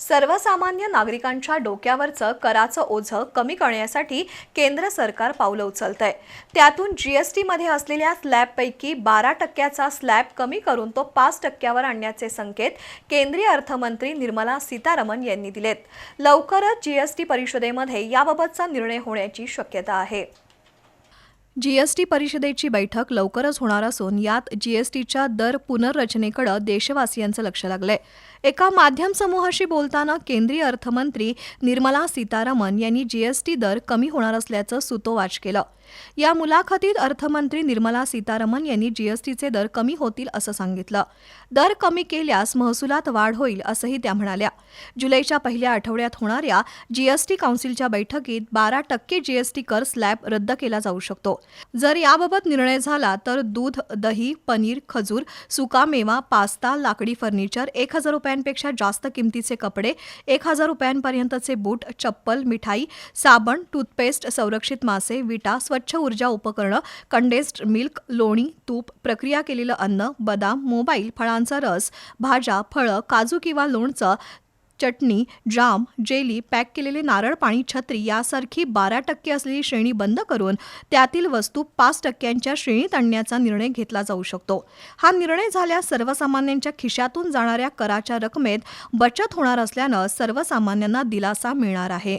सर्वसामान्य नागरिकांच्या डोक्यावरचं कराचं ओझं कमी करण्यासाठी केंद्र सरकार पावलं उचलतंय. त्यातून जीएसटीमध्ये असलेल्या स्लॅबपैकी बारा टक्क्याचा स्लॅब कमी करून तो पाच टक्क्यावर आणण्याचे संकेत केंद्रीय अर्थमंत्री निर्मला सीतारामन यांनी दिलेत. लवकरच जीएसटी परिषदेमध्ये याबाबतचा निर्णय होण्याची शक्यता आहे. जीएसटी परिषदेची बैठक लवकरच होणार असून यात जीएसटीच्या दर पुनर्रचनेकडे देशवासियांचं लक्ष लागलंय. एका माध्यम समूहाशी बोलताना केंद्रीय अर्थमंत्री निर्मला सीतारामन यांनी जीएसटी दर कमी होणार असल्याचं सुतोवाच केलं. या मुलाखतीत अर्थमंत्री निर्मला सीतारामन यांनी जीएसटीचे दर कमी होतील असं सांगितलं. दर कमी केल्यास महसुलात वाढ होईल असंही त्या म्हणाल्या. जुलैच्या पहिल्या आठवड्यात होणाऱ्या जीएसटी काउन्सिलच्या बैठकीत बारा टक्के जीएसटी कर स्लॅब रद्द केला जाऊ शकतो. जर याबाबत निर्णय झाला तर दूध दही पनीर खजूर सुका मेवा पास्ता लाकडी फर्निचर एक हजार रुपयांपेक्षा जास्त किमतीचे कपडे एक हजार रुपयांपर्यंतचे बूट चप्पल मिठाई साबण टूथपेस्ट संरक्षित मासे विटा स्वच्छ ऊर्जा उपकरणं कंडेस्ड मिल्क लोणी तूप प्रक्रिया केलेलं अन्न बदाम मोबाईल फळांचा रस भाज्या फळं काजू किंवा लोणचं चटणी जाम जेली पॅक केलेले नारळ पाणी छत्री यासारखी बारा टक्के असलेली श्रेणी बंद करून त्यातील वस्तू पाच टक्क्यांच्या श्रेणीत आणण्याचा निर्णय घेतला जाऊ शकतो. हा निर्णय झाल्यास सर्वसामान्यांच्या खिशातून जाणाऱ्या कराच्या रकमेत बचत होणार असल्यानं सर्वसामान्यांना दिलासा मिळणार आहे.